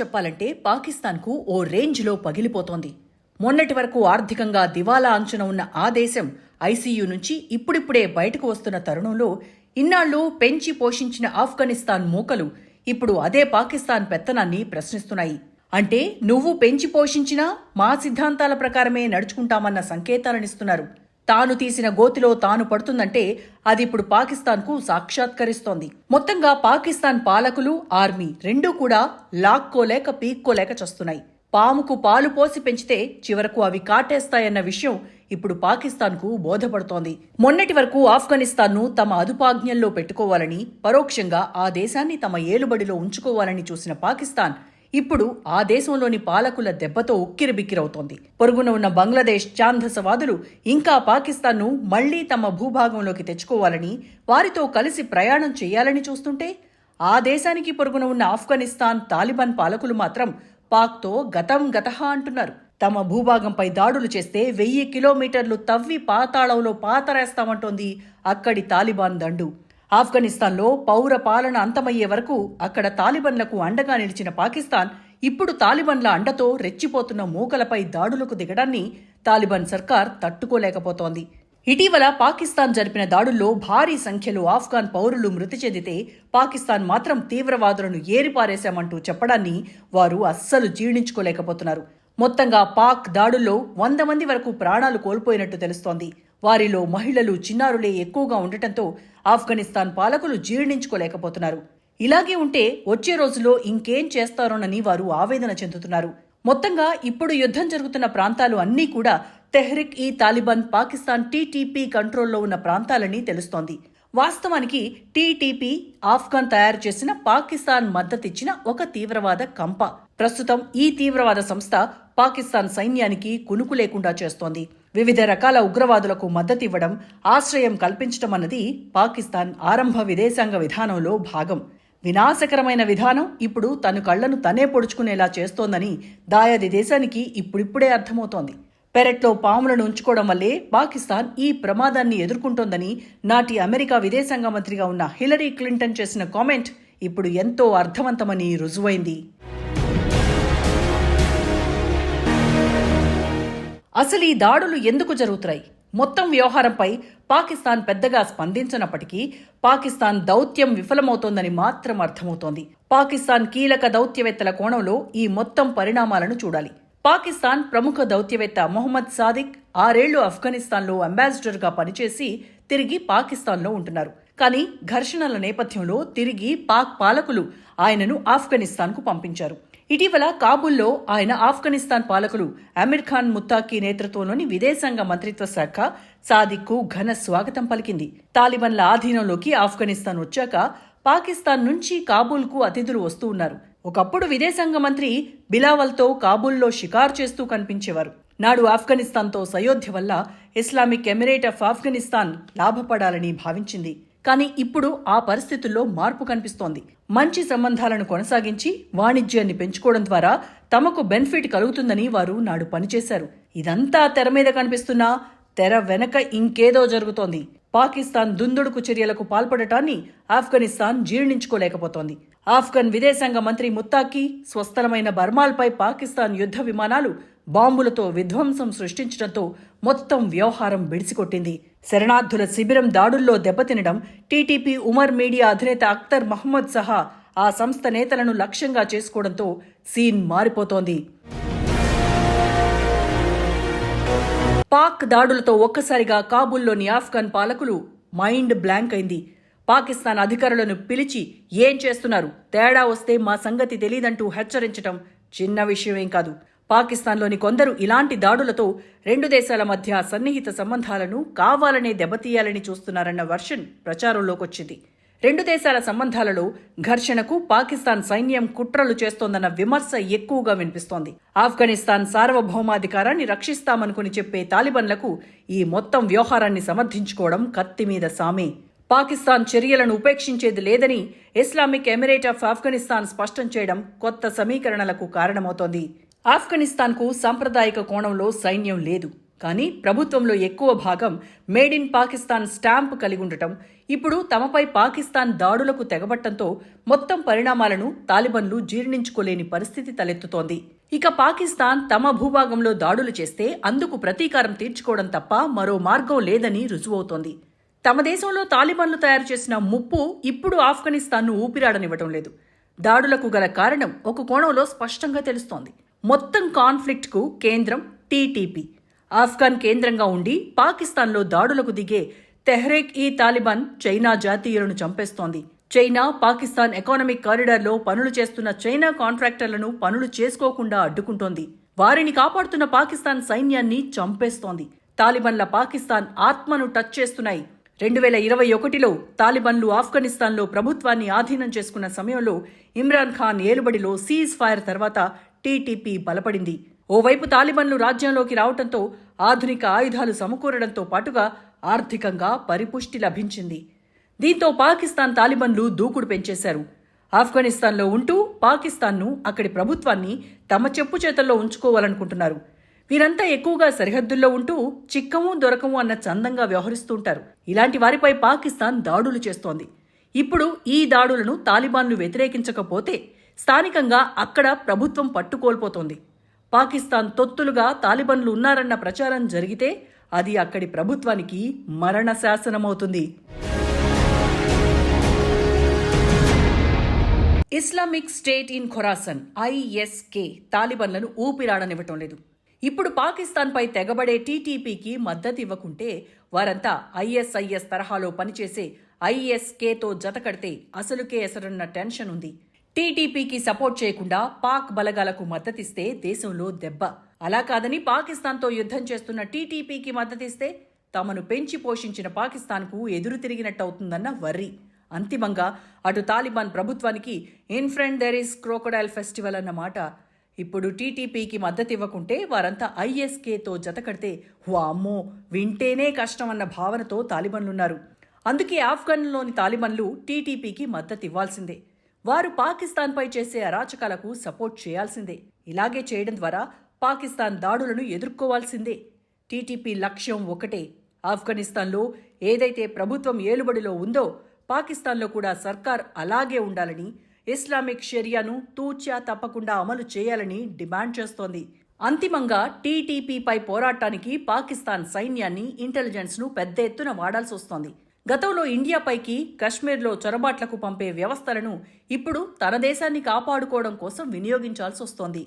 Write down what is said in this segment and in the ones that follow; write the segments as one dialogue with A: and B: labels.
A: చెప్పాలంటే పాకిస్తాన్కు ఓ రేంజ్లో పగిలిపోతోంది. మొన్నటి వరకు ఆర్థికంగా దివాలా అంచున ఉన్న ఆ దేశం ఐసీయూ నుంచి ఇప్పుడిప్పుడే బయటకు వస్తున్న తరుణంలో ఇన్నాళ్ళు పెంచి పోషించిన ఆఫ్ఘనిస్తాన్ మూకలు ఇప్పుడు అదే పాకిస్తాన్ పెత్తనాన్ని ప్రశ్నిస్తున్నాయి. అంటే నువ్వు పెంచి పోషించినా మా సిద్ధాంతాల ప్రకారమే నడుచుకుంటామన్న సంకేతాలనిస్తున్నారు. తాను తీసిన గోతిలో తాను పడుతుందంటే అది ఇప్పుడు పాకిస్తాన్కు సాక్షాత్కరిస్తోంది. మొత్తంగా పాకిస్తాన్ పాలకులు ఆర్మీ రెండూ కూడా లాక్కోలేక పీక్కోలేక చస్తున్నాయి. పాముకు పాలు పోసి పెంచితే చివరకు అవి కాటేస్తాయన్న విషయం ఇప్పుడు పాకిస్తాన్కు బోధపడుతోంది. మొన్నటి వరకు ఆఫ్ఘనిస్తాన్ను తమ అదుపాజ్ఞల్లో పెట్టుకోవాలని పరోక్షంగా ఆ దేశాన్ని తమ ఏలుబడిలో ఉంచుకోవాలని చూసిన పాకిస్తాన్ ఇప్పుడు ఆ దేశంలోని పాలకుల దెబ్బతో ఉక్కిరిబిక్కిరవుతోంది. పొరుగున ఉన్న బంగ్లాదేశ్ చాందసవాదులు ఇంకా పాకిస్తాన్ను మళ్ళీ తమ భూభాగంలోకి తెచ్చుకోవాలని వారితో కలిసి ప్రయాణం చేయాలని చూస్తుంటే ఆ దేశానికి పొరుగున ఉన్న ఆఫ్ఘనిస్తాన్ తాలిబాన్ పాలకులు మాత్రం పాక్తో గతం గతహ అంటున్నారు. తమ భూభాగంపై దాడులు చేస్తే వెయ్యి కిలోమీటర్లు తవ్వి పాతాళంలో పాతరేస్తామంటోంది అక్కడి తాలిబాన్ దండు. ఆఫ్ఘనిస్తాన్లో పౌర పాలన అంతమయ్యే వరకు అక్కడ తాలిబన్లకు అండగా నిలిచిన పాకిస్తాన్ ఇప్పుడు తాలిబన్ల అండతో రెచ్చిపోతున్న మూకలపై దాడులకు దిగడాన్ని తాలిబాన్ సర్కార్ తట్టుకోలేకపోతోంది. ఇటీవల పాకిస్తాన్ జరిపిన దాడుల్లో భారీ సంఖ్యలో ఆఫ్ఘాన్ పౌరులు మృతి చెందితే పాకిస్తాన్ మాత్రం తీవ్రవాదులను ఏరిపారేశామంటూ చెప్పడాన్ని వారు అస్సలు జీర్ణించుకోలేకపోతున్నారు. మొత్తంగా పాక్ దాడుల్లో వంద మంది వరకు ప్రాణాలు కోల్పోయినట్టు తెలుస్తోంది. వారిలో మహిళలు చిన్నారులే ఎక్కువగా ఉండటంతో ఆఫ్ఘనిస్తాన్ పాలకులు జీర్ణించుకోలేకపోతున్నారు. ఇలాగే ఉంటే వచ్చే రోజుల్లో ఇంకేం చేస్తారోనని వారు ఆవేదన చెందుతున్నారు. మొత్తంగా ఇప్పుడు యుద్ధం జరుగుతున్న ప్రాంతాలు అన్నీ కూడా తెహ్రిక్ ఈ తాలిబాన్ పాకిస్తాన్ టీటీపీ కంట్రోల్లో ఉన్న ప్రాంతాలని తెలుస్తోంది. వాస్తవానికి టీటీపీ ఆఫ్ఘాన్ తయారు చేసిన పాకిస్తాన్ మద్దతిచ్చిన ఒక తీవ్రవాద కంప. ప్రస్తుతం ఈ తీవ్రవాద సంస్థ పాకిస్తాన్ సైన్యానికి కునుకు లేకుండా చేస్తోంది. వివిధ రకాల ఉగ్రవాదులకు మద్దతివ్వడం ఆశ్రయం కల్పించడం అన్నది పాకిస్తాన్ ఆరంభ విదేశాంగ విధానంలో భాగం. వినాశకరమైన విధానం ఇప్పుడు తను కళ్ళను తనే పొడుచుకునేలా చేస్తోందని దాయాది దేశానికి ఇప్పుడిప్పుడే అర్థమవుతోంది. పెరట్లో పాములను ఉంచుకోవడం వల్లే పాకిస్తాన్ ఈ ప్రమాదాన్ని ఎదుర్కొంటోందని నాటి అమెరికా విదేశాంగ మంత్రిగా ఉన్న హిలరీ క్లింటన్ చేసిన కామెంట్ ఇప్పుడు ఎంతో అర్థవంతమని రుజువైంది. అసలు ఈ దాడులు ఎందుకు జరుగుతున్నాయి? మొత్తం వ్యవహారంపై పాకిస్తాన్ పెద్దగా స్పందించినప్పటికీ పాకిస్తాన్ దౌత్యం విఫలమవుతోందని మాత్రం అర్థమవుతోంది. పాకిస్తాన్ కీలక దౌత్యవేత్తల కోణంలో ఈ మొత్తం పరిణామాలను చూడాలి. పాకిస్తాన్ ప్రముఖ దౌత్యవేత్త మొహమ్మద్ సాదిక్ ఆరేళ్ళు ఆఫ్ఘనిస్తాన్లో అంబాసిడర్గా పనిచేసి తిరిగి పాకిస్తాన్లో ఉంటున్నారు. కానీ ఘర్షణల నేపథ్యంలో తిరిగి పాక్ పాలకులు ఆయనను ఆఫ్ఘనిస్తాన్కు పంపించారు. ఇటీవల కాబుల్లో ఆయన ఆఫ్ఘనిస్తాన్ పాలకులు అమీర్ ఖాన్ ముత్తాకీ నేతృత్వంలోని విదేశాంగ మంత్రిత్వ శాఖ సాదిక్కు ఘన స్వాగతం పలికింది. తాలిబన్ల ఆధీనంలోకి ఆఫ్ఘనిస్తాన్ వచ్చాక పాకిస్తాన్ నుంచి కాబూల్కు అతిథులు వస్తూ ఉన్నారు. ఒకప్పుడు విదేశాంగ మంత్రి బిలావల్తో కాబూల్లో షికారు చేస్తూ కనిపించేవారు. నాడు ఆఫ్ఘనిస్తాన్తో సయోధ్య వల్ల ఇస్లామిక్ ఎమిరేట్ ఆఫ్ ఆఫ్ఘనిస్తాన్ లాభపడాలని భావించింది. కానీ ఇప్పుడు ఆ పరిస్థితుల్లో మార్పు కనిపిస్తోంది. మంచి సంబంధాలను కొనసాగించి వాణిజ్యాన్ని పెంచుకోవడం ద్వారా తమకు బెనిఫిట్ కలుగుతుందని వారు నాడు పనిచేశారు. ఇదంతా తెర మీద కనిపిస్తున్నా తెర వెనక ఇంకేదో జరుగుతోంది. పాకిస్తాన్ దుందుడుకు చర్యలకు పాల్పడటాన్ని ఆఫ్ఘనిస్తాన్ జీర్ణించుకోలేకపోతోంది. ఆఫ్ఘన్ విదేశాంగ మంత్రి ముత్తాకి స్వస్థలమైన బర్మాల్పై పాకిస్తాన్ యుద్ధ విమానాలు బాంబులతో విధ్వంసం సృష్టించడంతో మొత్తం వ్యవహారం బిడిసికొట్టింది శరణార్థుల శిబిరం దాడుల్లో దెబ్బతినడం టీటీపీ ఉమర్ మీడియా అధినేత అఖ్తర్ మహమ్మద్ సహా ఆ సంస్థ నేతలను లక్ష్యంగా చేసుకోవడంతో సీన్ మారిపోతోంది. పాక్ దాడులతో ఒక్కసారిగా కాబూల్లోని ఆఫ్ఘన్ పాలకులు మైండ్ బ్లాంక్ అయింది. పాకిస్తాన్ అధికారులను పిలిచి ఏం చేస్తున్నారు? తేడా వస్తే మా సంగతి తెలీదంటూ హెచ్చరించటం చిన్న విషయమేం కాదు. పాకిస్తాన్లోని కొందరు ఇలాంటి దాడులతో రెండు దేశాల మధ్య సన్నిహిత సంబంధాలను కావాలనే దెబ్బతీయాలని చూస్తున్నారన్న వర్షన్ ప్రచారంలోకొచ్చింది రెండు దేశాల సంబంధాలలో ఘర్షణకు పాకిస్తాన్ సైన్యం కుట్రలు చేస్తోందన్న విమర్శ ఎక్కువగా వినిపిస్తోంది. ఆఫ్ఘనిస్తాన్ సార్వభౌమాధికారాన్ని రక్షిస్తామనుకుని చెప్పే తాలిబన్లకు ఈ మొత్తం వ్యవహారాన్ని సమర్థించుకోవడం కత్తి మీద సామే. పాకిస్తాన్ చర్యలను ఉపేక్షించేది లేదని ఇస్లామిక్ ఎమిరేట్ ఆఫ్ ఆఫ్ఘనిస్తాన్ స్పష్టం చేయడం కొత్త సమీకరణలకు కారణమవుతోంది. ఆఫ్ఘనిస్తాన్కు సాంప్రదాయిక కోణంలో సైన్యం లేదు. కానీ ప్రభుత్వంలో ఎక్కువ భాగం మేడ్ ఇన్ పాకిస్తాన్ స్టాంప్ కలిగి ఉండటం ఇప్పుడు తమపై పాకిస్తాన్ దాడులకు తెగబట్టంతో మొత్తం పరిణామాలను తాలిబన్లు జీర్ణించుకోలేని పరిస్థితి తలెత్తుతోంది. ఇక పాకిస్తాన్ తమ భూభాగంలో దాడులు చేస్తే అందుకు ప్రతీకారం తీర్చుకోవడం తప్ప మరో మార్గం లేదని రుజువవుతోంది. తమ దేశంలో తాలిబాన్లు తయారు చేసిన ముప్పు ఇప్పుడు ఆఫ్ఘనిస్తాన్ను ఊపిరాడనివ్వటం లేదు. దాడులకు గల కారణం ఒక కోణంలో స్పష్టంగా తెలుస్తోంది. మొత్తం కాన్ఫ్లిక్ట్కు కేంద్రం టీటీపీ. ఆఫ్ఘాన్ కేంద్రంగా ఉండి పాకిస్తాన్లో దాడులకు దిగే తెహ్రేక్ ఈ తాలిబాన్ చైనా జాతీయులను చంపేస్తోంది. చైనా పాకిస్తాన్ ఎకానమిక్ కారిడార్లో పనులు చేస్తున్న చైనా కాంట్రాక్టర్లను పనులు చేసుకోకుండా అడ్డుకుంటోంది. వారిని కాపాడుతున్న పాకిస్తాన్ సైన్యాన్ని చంపేస్తోంది. తాలిబన్ల పాకిస్తాన్ ఆత్మను టచ్ చేస్తున్నాయి. రెండు వేల ఇరవై ఒకటిలో తాలిబన్లు ఆఫ్ఘనిస్తాన్లో ప్రభుత్వాన్ని ఆధీనం చేసుకున్న సమయంలో ఇమ్రాన్ ఖాన్ ఏలుబడిలో సీజ్ ఫైర్ తర్వాత టీటీపీ బలపడింది. ఓవైపు తాలిబన్లు రాజ్యంలోకి రావడంతో ఆధునిక ఆయుధాలు సమకూరడంతో పాటుగా ఆర్థికంగా పరిపుష్టి లభించింది. దీంతో పాకిస్తాన్ తాలిబన్లు దూకుడు పెంచేశారు. ఆఫ్ఘనిస్తాన్లో ఉంటూ పాకిస్తాన్ను అక్కడి ప్రభుత్వాన్ని తమ చెప్పు చేతల్లో ఉంచుకోవాలనుకుంటున్నారు. వీరంతా ఎక్కువగా సరిహద్దుల్లో ఉంటూ చిక్కము దొరకము అన్న చందంగా వ్యవహరిస్తూ ఉంటారు. ఇలాంటి వారిపై పాకిస్తాన్ దాడులు చేస్తోంది. ఇప్పుడు ఈ దాడులను తాలిబాన్లు వ్యతిరేకించకపోతే స్థానికంగా అక్కడ ప్రభుత్వం పట్టుకోల్పోతోంది. పాకిస్తాన్ తొత్తులుగా తాలిబన్లు ఉన్నారన్న ప్రచారం జరిగితే అది అక్కడి ప్రభుత్వానికి మరణ శాసనమవుతుంది Islamic state in Khorasan ISK తాలిబన్లను ఊపిరాడనివ్వటం లేదు. ఇప్పుడు పాకిస్తాన్పై తెగబడే టీటీపీకి మద్దతు ఇవ్వకుంటే వారంతా ఐఎస్ఐఎస్ తరహాలో పనిచేసే ఐఎస్కేతో జతకడితే అసలుకే ఎసరన్న టెన్షన్ ఉంది. టీటీపీకి సపోర్ట్ చేయకుండా పాక్ బలగాలకు మద్దతిస్తే దేశంలో దెబ్బ. అలా కాదని పాకిస్తాన్తో యుద్ధం చేస్తున్న టీటీపీకి మద్దతిస్తే తమను పెంచి పోషించిన పాకిస్తాన్కు ఎదురు తిరిగినట్టవుతుందన్న వర్రి అంతిమంగా అటు తాలిబాన్ ప్రభుత్వానికి in friend there is crocodile festival అన్న మాట. ఇప్పుడు టీటీపీకి మద్దతు ఇవ్వకుంటే వారంతా ఐఎస్కేతో జతకడితే వామ్మో వింటేనే కష్టం అన్న భావనతో తాలిబన్లున్నారు. అందుకే ఆఫ్ఘన్లోని తాలిబన్లు టీటీపీకి మద్దతు ఇవ్వాల్సిందే వారు పాకిస్తాన్పై చేసే అరాచకాలకు సపోర్ట్ చేయాల్సిందే. ఇలాగే చేయడం ద్వారా పాకిస్తాన్ దాడులను ఎదుర్కోవాల్సిందే. టీటీపీ లక్ష్యం ఒకటే. ఆఫ్ఘనిస్తాన్లో ఏదైతే ప్రభుత్వం ఏలుబడిలో ఉందో పాకిస్తాన్లో కూడా సర్కార్ అలాగే ఉండాలని ఇస్లామిక్ షెరియాను తూచా తప్పకుండా అమలు చేయాలని డిమాండ్ చేస్తోంది. అంతిమంగా టీటీపీపై పోరాటానికి పాకిస్తాన్ సైన్యాన్ని ఇంటెలిజెన్స్ను పెద్ద ఎత్తున వాడాల్సి వస్తోంది గతంలో ఇండియాపైకి కశ్మీర్లో చొరబాట్లకు పంపే వ్యవస్థలను ఇప్పుడు తన దేశాన్ని కాపాడుకోవడం కోసం వినియోగించాల్సి వస్తోంది.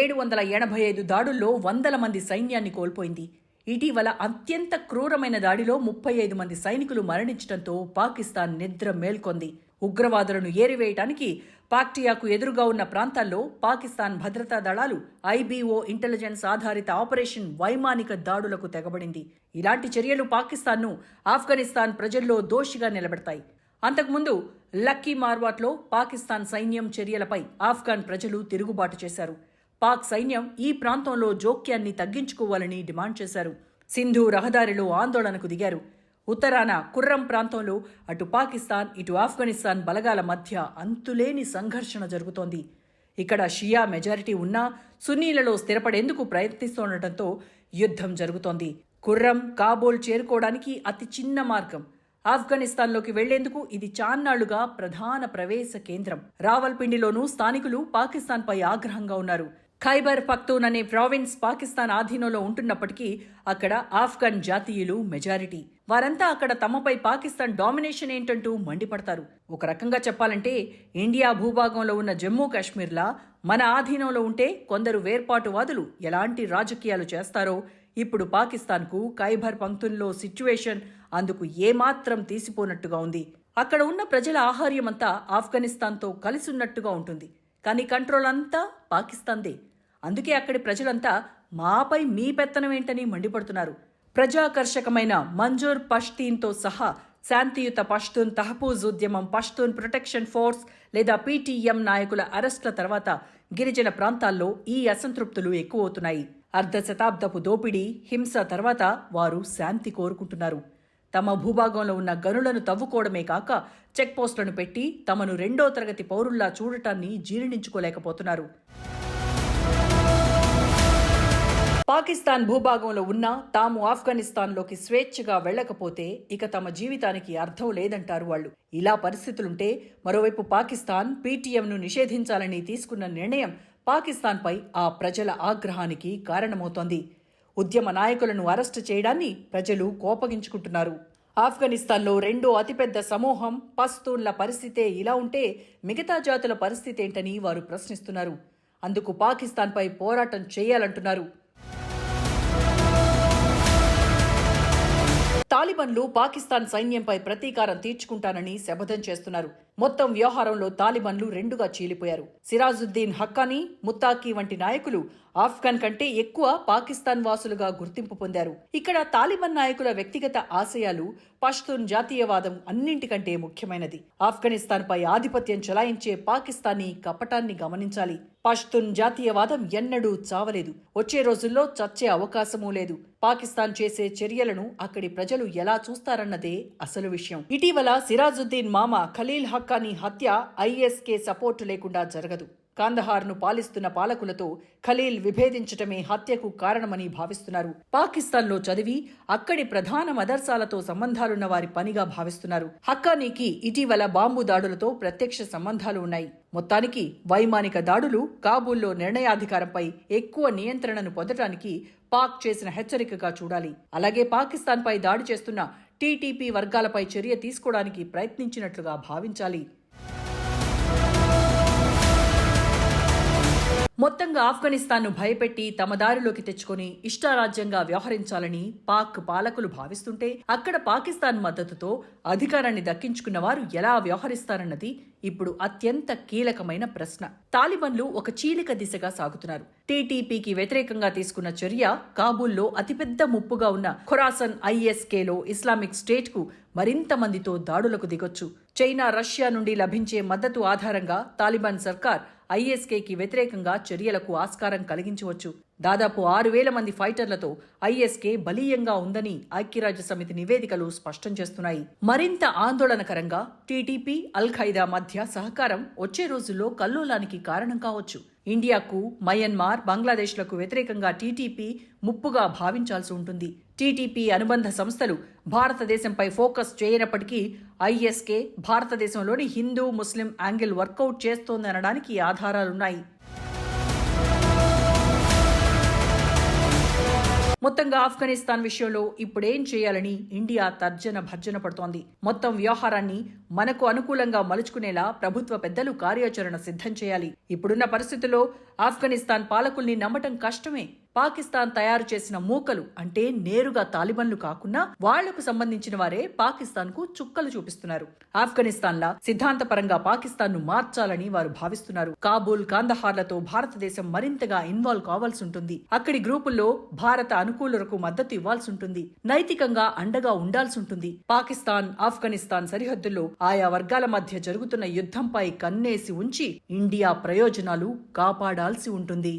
A: ఏడు వందల ఎనభై ఐదు దాడుల్లో వందల మంది సైన్యాన్ని కోల్పోయింది. ఇటీవల అత్యంత క్రూరమైన దాడిలో ముప్పై ఐదు మంది సైనికులు మరణించడంతో పాకిస్తాన్ నిద్ర మేల్కొంది. ఉగ్రవాదులను ఏరివేయటానికి పాక్టియాకు ఎదురుగా ఉన్న ప్రాంతాల్లో పాకిస్తాన్ భద్రతా దళాలు ఐబీఓ ఇంటెలిజెన్స్ ఆధారిత ఆపరేషన్ వైమానిక దాడులకు తెగబడింది. ఇలాంటి చర్యలు పాకిస్తాన్ను ఆఫ్ఘనిస్తాన్ ప్రజల్లో దోషిగా నిలబెడతాయి. అంతకుముందు లక్కీ మార్వాట్లో పాకిస్తాన్ సైన్యం చర్యలపై ఆఫ్ఘాన్ ప్రజలు తిరుగుబాటు చేశారు. పాక్ సైన్యం ఈ ప్రాంతంలో జోక్యాన్ని తగ్గించుకోవాలని డిమాండ్ చేశారు. సింధు రహదారిలో ఆందోళనకు దిగారు. ఉత్తరాన కుర్రం ప్రాంతంలో అటు పాకిస్తాన్ ఇటు ఆఫ్ఘనిస్తాన్ బలగాల మధ్య అంతులేని సంఘర్షణ జరుగుతోంది. ఇక్కడ షియా మెజారిటీ ఉన్నా సున్నీలలో స్థిరపడేందుకు ప్రయత్నిస్తుండటంతో యుద్ధం జరుగుతోంది. కుర్రం కాబోల్ చేరుకోవడానికి అతి చిన్న మార్గం. ఆఫ్ఘనిస్తాన్లోకి వెళ్ళేందుకు ఇది చాన్నాళ్ళుగా ప్రధాన ప్రవేశ కేంద్రం. రావల్పిండిలోనూ స్థానికులు పాకిస్తాన్పై ఆగ్రహంగా ఉన్నారు. ఖైబర్ పక్తూన్ అనే ప్రావిన్స్ పాకిస్తాన్ ఆధీనంలో ఉంటున్నప్పటికీ అక్కడ ఆఫ్ఘన్ జాతీయులు మెజారిటీ. వారంతా అక్కడ తమపై పాకిస్తాన్ డామినేషన్ ఏంటంటూ మండిపడతారు. ఒక రకంగా చెప్పాలంటే ఇండియా భూభాగంలో ఉన్న జమ్మూ కాశ్మీర్లా మన ఆధీనంలో ఉంటే కొందరు వేర్పాటువాదులు ఎలాంటి రాజకీయాలు చేస్తారో ఇప్పుడు పాకిస్తాన్కు ఖైబర్ పంక్తుల్లో సిచ్యువేషన్ అందుకు ఏమాత్రం తీసిపోనట్టుగా ఉంది. అక్కడ ఉన్న ప్రజల ఆహార్యమంతా ఆఫ్ఘనిస్తాన్తో కలిసున్నట్టుగా ఉంటుంది. కానీ కంట్రోల్ అంతా పాకిస్తాన్దే. అందుకే అక్కడి ప్రజలంతా మాపై మీ పెత్తనం ఏంటని మండిపడుతున్నారు. ప్రజాకర్షకమైన మంజూర్ పష్తీన్తో సహా శాంతియుత పష్తూన్ తహపూజ్ ఉద్యమం పష్తూన్ ప్రొటెక్షన్ ఫోర్స్ లేదా పీటీఎం నాయకుల అరెస్టుల తర్వాత గిరిజన ప్రాంతాల్లో ఈ అసంతృప్తులు ఎక్కువవుతున్నాయి. అర్ధ శతాబ్దపు దోపిడీ హింస తర్వాత వారు శాంతి కోరుకుంటున్నారు. తమ భూభాగంలో ఉన్న గనులను తవ్వుకోవడమే కాక చెక్పోస్టులను పెట్టి తమను రెండో తరగతి పౌరుల్లా చూడటాన్ని జీర్ణించుకోలేకపోతున్నారు. పాకిస్తాన్ భూభాగంలో ఉన్నా తాము ఆఫ్ఘనిస్తాన్లోకి స్వేచ్ఛగా వెళ్ళకపోతే ఇక తమ జీవితానికి అర్థం లేదంటారు వాళ్ళు. ఇలా పరిస్థితులుంటే మరోవైపు పాకిస్తాన్ పీటీఎంను నిషేధించాలని తీసుకున్న నిర్ణయం పాకిస్తాన్పై ఆ ప్రజల ఆగ్రహానికి కారణమవుతోంది. ఉద్యమ నాయకులను అరెస్టు చేయడాన్ని ప్రజలు కోపగించుకుంటున్నారు. ఆఫ్ఘనిస్తాన్లో రెండో అతిపెద్ద సమూహం పస్తూన్ల పరిస్థితే ఇలా ఉంటే మిగతా జాతుల పరిస్థితి ఏంటని వారు ప్రశ్నిస్తున్నారు. అందుకు పాకిస్తాన్పై పోరాటం చేయాలంటున్నారు. తాలిబన్లు పాకిస్తాన్ సైన్యంపై ప్రతీకారం తీర్చుకుంటానని శపథం చేస్తున్నారు. మొత్తం వ్యవహారంలో తాలిబన్లు రెండుగా చీలిపోయారు. సిరాజుద్దీన్ హక్కానీ ముత్తాకీ వంటి నాయకులు ఆఫ్ఘన్ కంటే ఎక్కువ పాకిస్తాన్ వాసులుగా గుర్తింపు పొందారు. ఇక్కడ తాలిబన్ నాయకుల వ్యక్తిగత ఆశయాలు పష్తూన్ జాతీయవాదం అన్నింటికంటే ముఖ్యమైనది. ఆఫ్ఘనిస్తాన్ పై ఆధిపత్యం చెలాయించే పాకిస్తానీ కపటాన్ని గమనించాలి. పష్తూన్ జాతీయవాదం ఎన్నడూ చావలేదు. వచ్చే రోజుల్లో చచ్చే అవకాశమూ లేదు. పాకిస్తాన్ చేసే చర్యలను అక్కడి ప్రజలు ఎలా చూస్తారన్నదే అసలు విషయం. ఇటీవల సిరాజుద్దీన్ మామ ఖలీల్ హక్కానీ హత్య ఐఎస్కే సపోర్టు లేకుండా జరగదు. కాందహార్ను పాలిస్తున్న పాలకులతో ఖలీల్ విభేదించటమే హత్యకు కారణమని భావిస్తున్నారు. పాకిస్తాన్లో చదివి అక్కడి ప్రధాన మదర్సాలతో సంబంధాలున్న వారి పనిగా భావిస్తున్నారు. హక్కానీకి ఇటీవల బాంబు దాడులతో ప్రత్యక్ష సంబంధాలు ఉన్నాయి. మొత్తానికి వైమానిక దాడులు కాబూల్లో నిర్ణయాధికారంపై ఎక్కువ నియంత్రణను పొందటానికి పాక్ చేసిన హెచ్చరికగా చూడాలి. అలాగే పాకిస్తాన్పై దాడి చేస్తున్న టీటీపీ వర్గాలపై చర్య తీసుకోవడానికి ప్రయత్నించినట్లుగా భావించాలి. మొత్తంగా ఆఫ్ఘనిస్తాన్ను భయపెట్టి తమ దారిలోకి తెచ్చుకొని ఇష్టారాజ్యంగా వ్యవహరించాలని పాక్ పాలకులు భావిస్తుంటే అక్కడ పాకిస్తాన్ మద్దతుతో అధికారాన్ని దక్కించుకున్న వారు ఎలా వ్యవహరిస్తారన్నది ఇప్పుడు అత్యంత కీలకమైన ప్రశ్న. తాలిబన్లు ఒక చీలిక దిశగా సాగుతున్నారు. టీటీపీకి వ్యతిరేకంగా తీసుకున్న చర్య కాబూల్లో అతిపెద్ద ముప్పుగా ఉన్న ఖొరాసన్ ఐఎస్కేలో ఇస్లామిక్ స్టేట్కు మరింత మందితో దాడులకు దిగొచ్చు. చైనా రష్యా నుండి లభించే మద్దతు ఆధారంగా తాలిబాన్ సర్కార్ ఐఎస్కేకి వ్యతిరేకంగా చర్యలకు ఆస్కారం కలిగించవచ్చు. దాదాపు ఆరు వేల మంది ఫైటర్లతో ఐఎస్కే బలీయంగా ఉందని ఐక్యరాజ్య సమితి నివేదికలు స్పష్టం చేస్తున్నాయి. మరింత ఆందోళనకరంగా టీటీపీ అల్ ఖైదా మధ్య సహకారం వచ్చే రోజుల్లో కల్లోలానికి కారణం కావచ్చు. ఇండియాకు మయన్మార్ బంగ్లాదేశ్లకు వ్యతిరేకంగా టీటీపీ ముప్పుగా భావించాల్సి ఉంటుంది. టీటీపీ అనుబంధ సంస్థలు భారతదేశంపై ఫోకస్ చేయనప్పటికీ ఐఎస్కే భారతదేశంలోని Hindu Muslim angle work out చేస్తోందనడానికి ఆధారాలున్నాయి. మొత్తంగా ఆఫ్ఘనిస్తాన్ విషయంలో ఇప్పుడేం చేయాలని ఇండియా తర్జన భర్జన పడుతోంది. మొత్తం వ్యవహారాన్ని మనకు అనుకూలంగా మలుచుకునేలా ప్రభుత్వ పెద్దలు కార్యాచరణ సిద్ధం చేయాలి. ఇప్పుడున్న పరిస్థితుల్లో ఆఫ్ఘనిస్తాన్ పాలకుల్ని నమ్మటం కష్టమే. పాకిస్తాన్ తయారు చేసిన మూకలు అంటే నేరుగా తాలిబన్లు కాకుండా వాళ్ళకు సంబంధించిన వారే పాకిస్తాన్కు చుక్కలు చూపిస్తున్నారు. ఆఫ్ఘనిస్తాన్ లా సిద్ధాంతపరంగా పాకిస్తాన్ను మార్చాలని వారు భావిస్తున్నారు. కాబూల్ కాందహార్లతో భారతదేశం మరింతగా ఇన్వాల్వ్ కావాల్సి ఉంటుంది అక్కడి గ్రూపుల్లో భారత అనుకూలులకు మద్దతు ఇవ్వాల్సి ఉంటుంది నైతికంగా అండగా ఉండాల్సి ఉంటుంది పాకిస్తాన్ ఆఫ్ఘనిస్తాన్ సరిహద్దుల్లో ఆయా వర్గాల మధ్య జరుగుతున్న యుద్ధంపై కన్నేసి ఉంచి ఇండియా ప్రయోజనాలు కాపాడాల్సి ఉంటుంది.